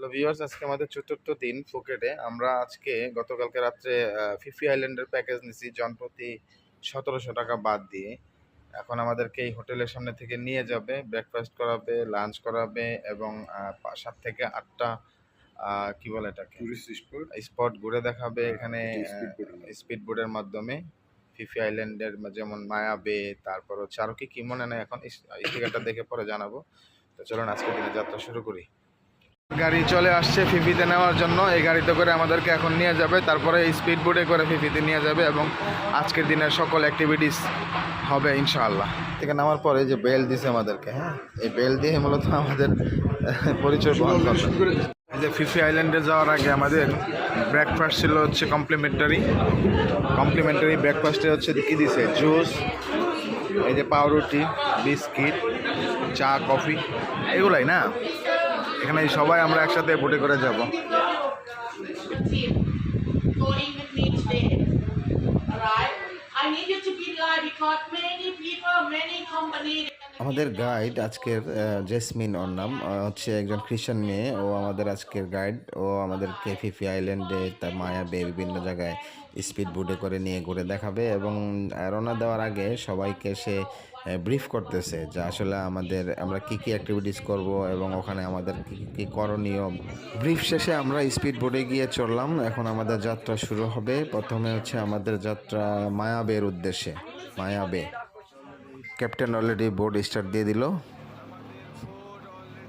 Hello viewers আজকে আমাদের চতুর্থ দিন ফুকেটে আমরা আজকে গতকালকে রাত্রে ফিফি আইল্যান্ডের প্যাকেজ নিছি জনপ্রতি সতেরোশো টাকা বাদ দিয়ে। এখন আমাদেরকে এই হোটেলের সামনে থেকে নিয়ে যাবে ব্রেকফাস্ট করাবে লাঞ্চ করাবে এবং সাত থেকে আটটা কি বলে এটাকে? স্পট স্পট ঘুরে দেখাবে এখানে boat এর স্পিড বোটের মাধ্যমে। ফিফি আইল্যান্ডের যেমন মায়া বে তারপর হচ্ছে আরও কি কি মনে নেই এখন স্টিকারটা দেখে পরে জানাব। তো চলুন আজকে দিনে যাত্রা শুরু করি। গাড়ি চলে আসছে ফিফিতে নেওয়ার জন্য। এই গাড়িতে করে আমাদেরকে এখন নিয়ে যাবে। তারপরে এই স্পিড বোটে করে ফিফিতে নিয়ে যাবে এবং আজকের দিনের সকল অ্যাক্টিভিটিস হবে ইনশাআল্লাহ। থেকে নামার পরে যে বেল দিছে আমাদেরকে হ্যাঁ? এই বেল দিয়ে মূলত আমাদের পরিচয় বহন করবে। যে ফিফি আইল্যান্ডে যাওয়ার আগে আমাদের ব্রেকফাস্ট ছিল হচ্ছে কমপ্লিমেন্টারি কমপ্লিমেন্টারি ব্রেকফাস্টে হচ্ছে কী দিছে? জুস এই যে পাউরুটি বিস্কিট চা কফি এগুলাই না? এখানে সবাই আমরা একসাথে ভোটে করে যাব। আমাদের গাইড আজকের জেসমিন ওর নাম। হচ্ছে একজন খ্রিস্টান মেয়ে। ও আমাদের আজকের গাইড ও আমাদেরকে ফিফি আইল্যান্ডে তার মায়াবে বিভিন্ন জায়গায় স্পিড বোটে করে নিয়ে ঘুরে দেখাবে এবং রওনা দেওয়ার আগে সবাইকে সে ব্রিফ করতেছে যে আসলে আমাদের, আমরা কি কি অ্যাক্টিভিটিস করব এবং ওখানে আমাদের কী কী করণীয়। ব্রিফ শেষে আমরা স্পিড বোটে গিয়ে চললাম এখন আমাদের যাত্রা শুরু হবে। প্রথমে হচ্ছে আমাদের যাত্রা মায়াবের উদ্দেশ্যে। মায়াবে। ক্যাপ্টেন অলরেডি বোর্ড স্টার্ট দিয়ে দিল।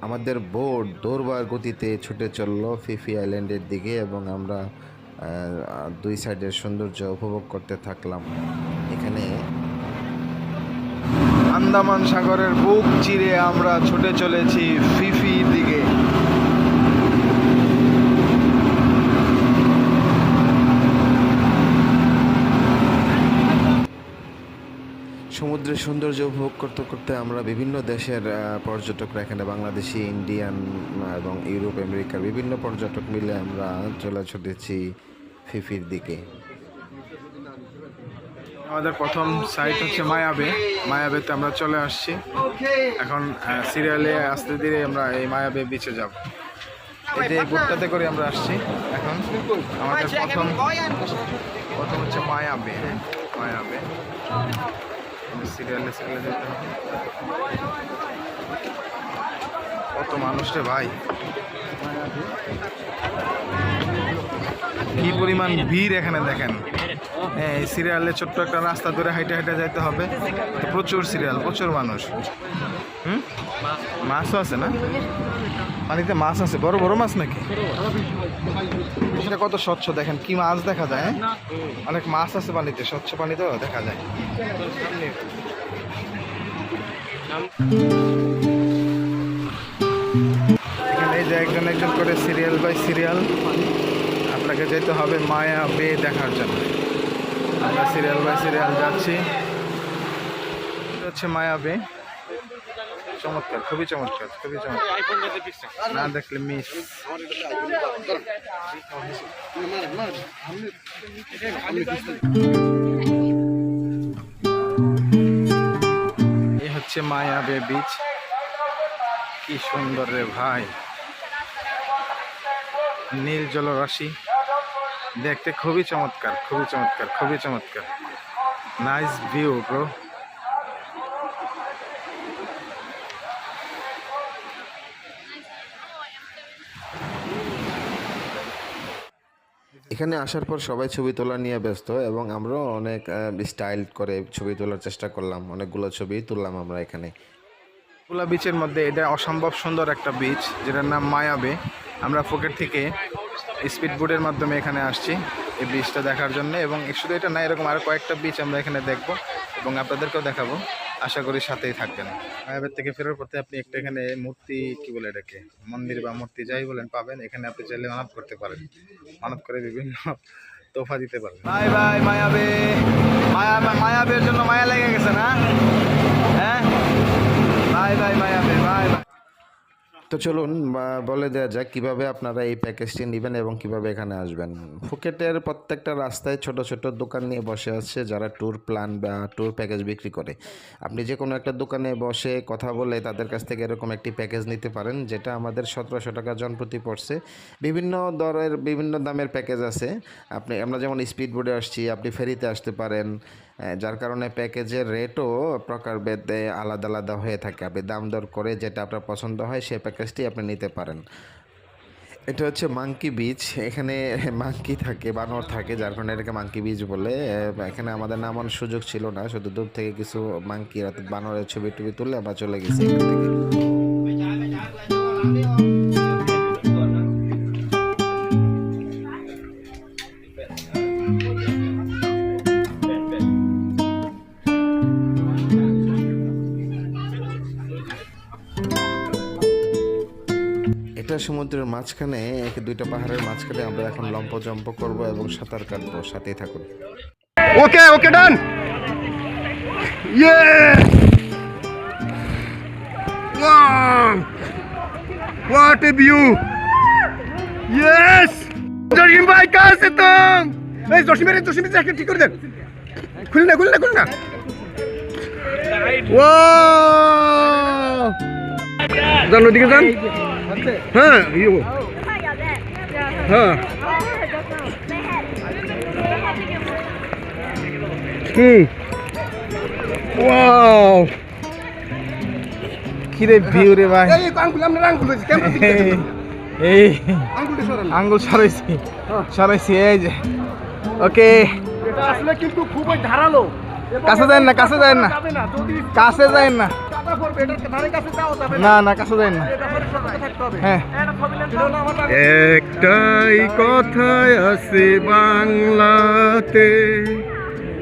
আমাদের বোর্ড দৌড়বার গতিতে ছুটে চলল ফিফি আইল্যান্ডের দিকে এবং আমরা দুই সাইডের সৌন্দর্য উপভোগ করতে থাকলাম। এখানে আন্দামান সাগরের বুক চিরে আমরা ছুটে চলেছি ফিফির দিকে। সমুদ্রের সৌন্দর্য উপভোগ করতে করতে আমরা বিভিন্ন দেশের পর্যটকরা এখানে বাংলাদেশি, ইন্ডিয়ান এবং ইউরোপ, আমেরিকার বিভিন্ন পর্যটক মিলে আমরা চলে ছুটেছি ফিফির দিকে। আমাদের প্রথম সাইট হচ্ছে মায়াবে। মায়াবেতে আমরা চলে আসছি। এখন সিরিয়ালে আসতে ধীরে আমরা এই মায়াবে বিচে যাব। এই যে বোটটাতে করে আমরা আসছি। এখন আমাদের প্রথম প্রথম হচ্ছে মায়াবে। হ্যাঁ মায়াবে। সিরিয়ালে সিরিয়ালে যেতে হবে। কত মানুষ রে ভাই। কি পরিমাণ ভিড় এখানে দেখেন। হ্যাঁ এই সিরিয়ালে ছোট্ট একটা রাস্তা ধরে হাইটে হাইটে যাইতে হবে। প্রচুর সিরিয়াল প্রচুর মানুষ। হুম? মাছও আছে না? পানিতে মাছ আছে। বড় বড় মাছ নাকি? এটা কত স্বচ্ছ? দেখেন কি মাছ দেখা যায় হ্যাঁ? অনেক মাছ আছে পানিতে, স্বচ্ছ পানিতেও দেখা যায়। এই যে একজন একজন করে সিরিয়াল বাই সিরিয়াল আপনাকে যেতে হবে মায়া বে দেখার জন্য। আমরা সিরিয়াল বাই সিরিয়াল যাচ্ছি। হচ্ছে মায়া বে। চমৎকার খুবই চমৎকার খুবই চমৎকার। না দেখলে মিস এই হচ্ছে মায়া বে বিচ কি সুন্দর রে ভাই। নীল জলরাশি। দেখতে খুবই চমৎকার খুবই চমৎকার খুবই চমৎকার। নাইস ভিউ ব্রো এখানে আসার পর সবাই ছবি তোলা নিয়ে ব্যস্ত এবং আমরাও অনেক স্টাইল করে ছবি তোলার চেষ্টা করলাম। অনেকগুলো ছবি তুললাম আমরা এখানে। কুলা বিচের মধ্যে এটা অসম্ভব সুন্দর একটা বিচ, যেটার নাম মায়াবে। আমরা ফুকেট থেকে স্পিড বোটের মাধ্যমে এখানে আসছি এই বিচটা দেখার জন্য এবং শুধু এটা না, এরকম আরও কয়েকটা বিচ আমরা এখানে দেখব এবং আপনাদেরকেও দেখাবো। আশা করি সাথেই থাকবেন। মায়াবের থেকে ফেরার পথে আপনি একটা এখানে মূর্তি, কি বলে এটাকে? মন্দির বা মূর্তি যাই বলেন পাবেন, এখানে আপনি চাইলে মানত করতে পারেন। মানত করে বিভিন্ন তোফা দিতে পারেন বাই বাই, মায়াবে। মায়া, মায়াবের জন্য মায়া লেগে গেছে না? হ্যাঁ? বাই বাই, মায়াবে, বাই বাই। তো চলুন বলে দেওয়া যাক কীভাবে আপনারা এই প্যাকেজটি নেবেন এবং কীভাবে এখানে আসবেন। ফুকেটের প্রত্যেকটা রাস্তায় ছোট ছোট দোকান নিয়ে বসে আছে যারা ট্যুর প্ল্যান বা ট্যুর প্যাকেজ বিক্রি করে। আপনি যে কোনো একটা দোকানে বসে কথা বলে তাদের কাছ থেকে এরকম একটি প্যাকেজ নিতে পারেন, যেটা আমাদের সতেরোশো টাকা জনপ্রতি পড়ছে। বিভিন্ন দরের, বিভিন্ন দামের প্যাকেজ আছে। আপনি, আমরা যেমন স্পিড বোর্ডে আসছি, আপনি ফেরিতে আসতে পারেন যার কারণে প্যাকেজের রেটও প্রকারভেদে আলাদা আলাদা হয়ে থাকে। আপনি দাম দর করে যেটা আপনার পছন্দ হয় সেই প্যাকেজটি আপনি নিতে পারেন। এটা হচ্ছে মাঙ্কি বিচ এখানে মাঙ্কি থাকে, বানর থাকে, যার কারণে এটাকে মাঙ্কি বিচ বলে। এখানে আমাদের নামানোর সুযোগ ছিল না, শুধু দূর থেকে কিছু অর্থাৎ বানরের ছবি টবি তুলে আমরা চলে গেছি এখান থেকে। সমুদ্রের মাঝখানে, এক দুইটা পাহাড়ের মাঝখানে আমরা এখন লম্প জম্প করব এবং সাঁতার কাটবো, সাথেই থাকুন ওকে ওকে, ডান. Wow. What a view. Yes. Jasim ভাই কাছে তুম এই জসিমের জসিমের জ্যাকেট ঠিক করে দেন খুলে না খুলে না না ওয়াও যান, ওদিকে যান হ্যাঁ ইয়ে হ্যাঁ। হুম। ওয়াও। কিরে ভিউ রে ভাই। এই আঙ্গুল আমরা আঙ্গুল হয়েছে কেমন এই আঙ্গুল সরাইছি। সরাইছি এই যে। ওকে। এটা আসলে কিন্তু খুবই ধারালো। কাছে যায় না কাছে যায় না। যাবে কাছে যায় না? না না কাছে যায় না। হ্যাঁ। একটাই কথায় আছে বাংলাতে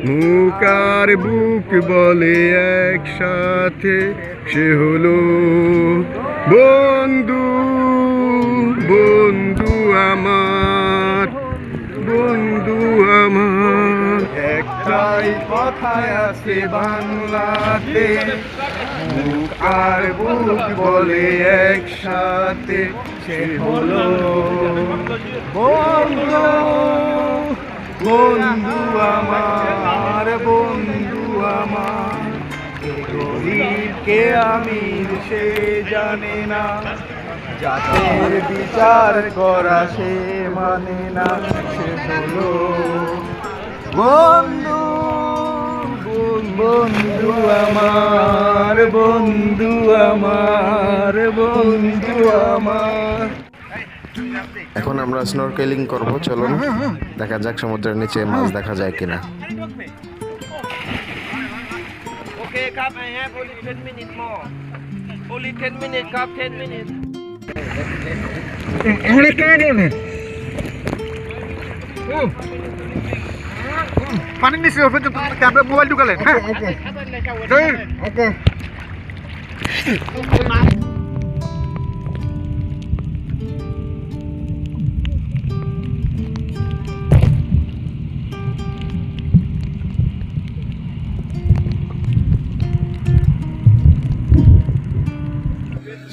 মুকার বুক বলে একসাথে। সে হলো বন্ধু। একটাই কথায় আছে বাংলাতে। আর বুক বলে একসাথে, সে হলো বন্ধু। বন্ধু আমার বন্ধু আমার। কে আমি সে জানে না। জাতের বিচার করা সে মানে না। সে হলো বন্ধু বন্ধু আমার বন্ধু আমার বন্ধু আমার। এখন আমরা স্নরকেলিং করব চলুন। দেখা যাক সমুদ্রের নিচে মাছ দেখা যায় কিনা। Okay, Cap, I have only 10 minutes more. Only 10 minutes, Cap, 10 minutes. পানির নিচে ক্যামেরা মোবাইল ঢুকালেন হ্যাঁ?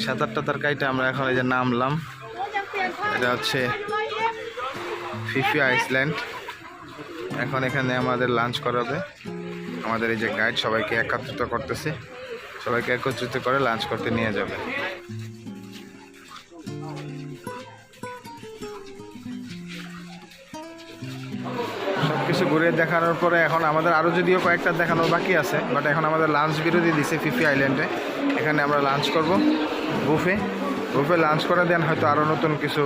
সাঁতার টাতার কাইটে আমরা এখন এই যে নামলাম। এটা হচ্ছে ফিফি আইসল্যান্ড। এখন এখানে আমাদের লাঞ্চ করাবে। আমাদের এই যে গাইড সবাইকে একত্রিত করতেছে। সবাইকে একত্রিত করে লাঞ্চ করতে নিয়ে যাবে। সব কিছু ঘুরে দেখানোর পরে এখন আমাদের আরও যদিও কয়েকটা দেখানোর বাকি আছে বাট এখন আমাদের লাঞ্চ বিরতি দিছে ফিফি আইল্যান্ডে এখানে আমরা লাঞ্চ করব বুফে বুফে লাঞ্চ করে দেন হয়তো আরও নতুন কিছু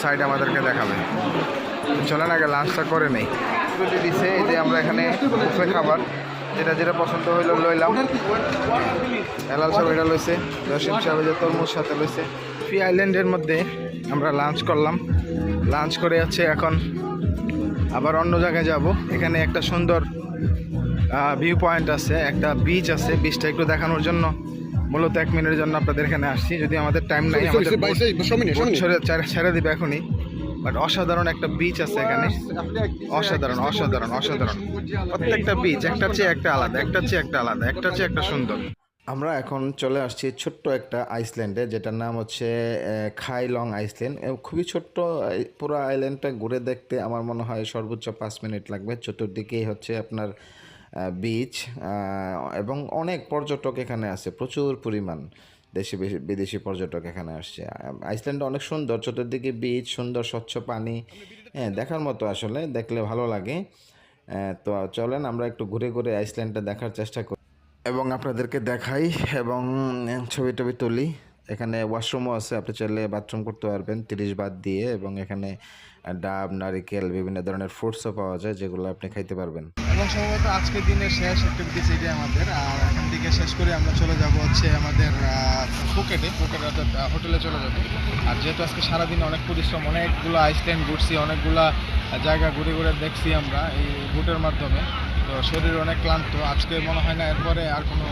সাইড আমাদেরকে দেখাবে। চলেন আগে লাঞ্চটা করে নেই। বিরতি দিছে এই যে আমরা এখানে বুফে খাবার। যেটা যেটা পছন্দ হইল লইলাম। হেলাল সাহেব এটা লইছে জসিম সাহেব যে তরমুজ সাথে লইছে। ফি আইল্যান্ডের মধ্যে আমরা লাঞ্চ করলাম। লাঞ্চ করে আছে এখন আবার অন্য জায়গায় যাব। এখানে একটা সুন্দর ভিউ পয়েন্ট আছে একটা বিচ আছে। বিচটা একটু দেখানোর জন্য মূলত এক মিনিটের জন্য আপনাদের এখানে আসছি। যদি আমাদের টাইম নাই আমাদের ছেড়ে দিবে এখনই। বাট অসাধারণ একটা বিচ আছে এখানে। অসাধারণ অসাধারণ অসাধারণ। প্রত্যেকটা বিচ একটা চেয়ে একটা আলাদা, একটা চেয়ে একটা আলাদা, একটা চেয়ে একটা সুন্দর। আমরা এখন চলে আসছি ছোট্ট একটা আইসল্যান্ডে, যেটার নাম হচ্ছে খাইলং আইসল্যান্ড খুবই ছোট্ট পুরো আইল্যান্ডটা ঘুরে দেখতে আমার মনে হয় সর্বোচ্চ পাঁচ মিনিট লাগবে। চতুর্দিকেই হচ্ছে আপনার বিচ এবং অনেক পর্যটক এখানে আছে প্রচুর পরিমাণ। দেশি বিদেশি- পর্যটক এখানে আসছে। আইসল্যান্ড অনেক সুন্দর, চতুর্দিকে বিচ সুন্দর, স্বচ্ছ পানি। হ্যাঁ দেখার মতো আসলে, দেখলে ভালো লাগে। তো চলেন, আমরা একটু ঘুরে ঘুরে আইসল্যান্ডটা দেখার চেষ্টা করি। এবং আপনাদেরকে দেখাই, এবং ছবি টবি তুলি। এখানে ওয়াশরুমও আছে, আপনি চাইলে বাথরুম করতে পারবেন, তিরিশ বাদ দিয়ে, এবং এখানে ডাব, নারিকেল, বিভিন্ন ধরনের ফ্রুটসও পাওয়া যায়, যেগুলো আপনি খাইতে পারবেন। এবং সম্ভবত আজকের দিনের শেষ অ্যাক্টিভিটিস আমাদের। আর থেকে শেষ করে আমরা চলে যাব হচ্ছে আমাদের আহ, ফুকেটে ফুকেট অর্থাৎ হোটেলে চলে যাব। আর যেহেতু আজকে সারাদিন অনেক পরিশ্রম অনেকগুলো আইসল্যান্ড ঘুরছি অনেকগুলা জায়গা ঘুরে ঘুরে দেখছি আমরা এই বুটের মাধ্যমে তো শরীর অনেক ক্লান্ত। আজকে মনে হয় না এরপরে আর কোনো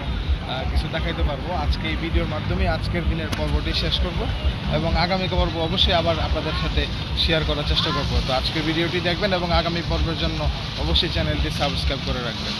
কিছু দেখাইতে পারব। আজকে এই ভিডিওর মাধ্যমে আজকের দিনের পর্বটি শেষ করব এবং আগামী পর্ব অবশ্যই আবার আপনাদের সাথে শেয়ার করার চেষ্টা করব। তো আজকের ভিডিওটি দেখবেন এবং আগামী পর্বের জন্য অবশ্যই চ্যানেলটি সাবস্ক্রাইব করে রাখবেন।